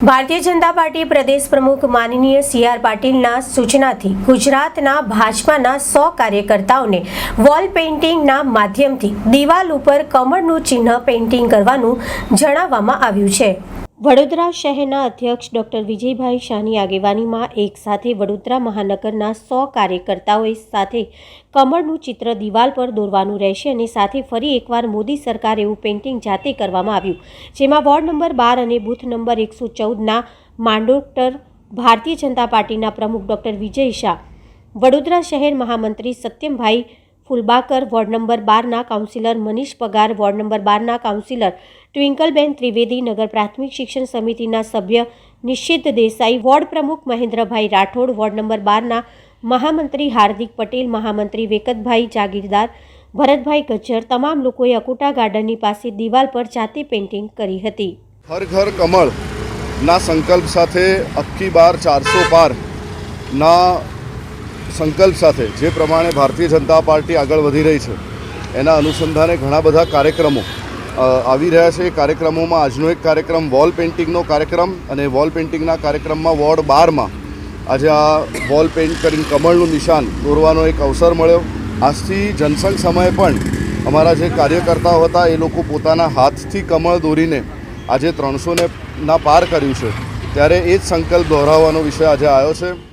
Bharatiya Janata party પ્રદેશ પ્રમુખ માનનીય C R પાટીલના સૂચનાથી ગુજરાતના ભાજપાના સો કાર્યકર્તાઓને વોલ પેઇન્ટિંગના માધ્યમથી દિવાલ ઉપર કમળનું ચિહ્ન પેઇન્ટિંગ કરવાનું જણાવવામાં આવ્યું છે. વડોદરા શહેરના અધ્યક્ષ ડોક્ટર વિજયભાઈ શાહની આગેવાનીમાં એક સાથે વડોદરા મહાનગરના સો કાર્યકર્તાઓએ સાથે કમળનું ચિત્ર દિવાલ પર દોરવાનું રહેશે અને સાથે ફરી એકવાર મોદી સરકાર એવું પેઇન્ટિંગ જાતે કરવામાં આવ્યું. જેમાં વોર્ડ નંબર બાર અને બૂથ નંબર એકસો ચૌદના માંડોક્ટર ભારતીય જનતા પાર્ટીના પ્રમુખ ડોક્ટર વિજય શાહ, વડોદરા શહેર મહામંત્રી સત્યમભાઈ ફુલબાકર વોર્ડ નંબર બારના councillor Manish Pagar ward number બારના કાઉન્સિલર ટ્વિંકલબેન ત્રિવેદી નગર પ્રાથમિક શિક્ષણ સમિતિના સભ્ય નિશ્ચિત દેસાઈ, વોર્ડ પ્રમુખ મહેન્દ્રભાઈ રાઠોડ, વોર્ડ નંબર બારના મહામંત્રી હાર્દિક પટેલ, મહામંત્રી વેકતભાઈ જાગીરદાર, ભરતભાઈ ગજ્જર તમામ લોકોએ અકુટા ગાર્ડનની પાસે દિવાલ પર જાતે પેઇન્ટિંગ કરી હતી. હર ઘર કમળ ના સંકલ્પ સાથે અક્કી બાર ચારસો પાર ના સંકલ્પ સાથે જે પ્રમાણે ભારતીય જનતા પાર્ટી આગળ વધી રહી છે, એના અનુસંધાને ઘણા બધા કાર્યક્રમો આવી રહ્યા છે. એ કાર્યક્રમોમાં આજનો એક કાર્યક્રમ વોલ પેઇન્ટિંગનો કાર્યક્રમ અને વોલ પેઇન્ટિંગના કાર્યક્રમમાં વોર્ડ બારમાં આજે આ વોલ પેઇન્ટ કરીને કમળનું નિશાન દોરવાનો એક અવસર મળ્યો. આજથી જનસંઘ સમયે પણ અમારા જે કાર્યકર્તાઓ હતા, એ લોકો પોતાના હાથથી કમળ દોરીને આજે ત્રણસોને ના પાર કર્યું છે. ત્યારે એ જ સંકલ્પ દોહરાવવાનો વિષય આજે આવ્યો છે.